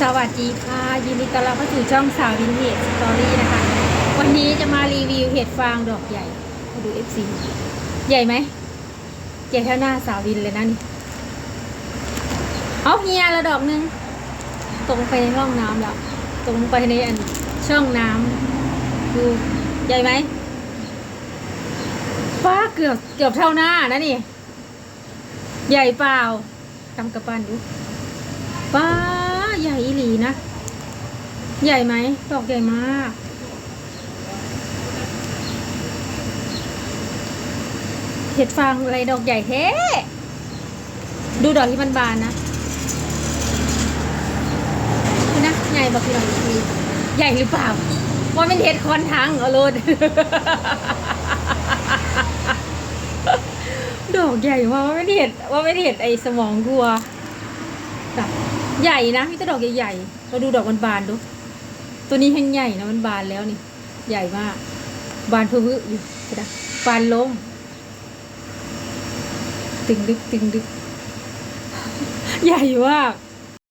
สวัสดีค่ะ ยินดีต้อนรับเข้าสู่ช่องสาววินเทจสตอรี่นะคะ วันนี้จะมารีวิวเห็ดฟางดอกใหญ่มาดู FC ใหญ่ไหมใหญ่เท่าหน้าสาววินเลยนะนี่เอาเฮียละดอกหนึงตรงไปในห้องน้ำแล้วตรงไปในอันช่องน้ำดูใหญ่ไหมฟ้าเกือบเกือบเท่าหน้านะนี่ ใหญ่เปล่ากำกระปั้นดูป้า หญ่อีหลีนะ ใหญ่ไหมดอกใหญ่มาก เห็ดฟางอะไรดอกใหญ่แท้ดูดอกที่มันบานนะนะใหญ่บอกพี่ดอกอีกทีใหญ่หรือเปล่าว่าเป็นเห็ดคอนทังเอาโลดดอกใหญ่มากว่าไม่เห็ดว่าไม่เห็ดไอสมองกัว ใหญ่นะมีแต่ดอกใหญ่ๆเราดูดอกบานดู ตัวนี้แห้งใหญ่นะมันบานแล้วนี่ ใหญ่มาก บานเพื่ออยู่กระดาบานลมตึงดึกตึงดึก ใหญ่มาก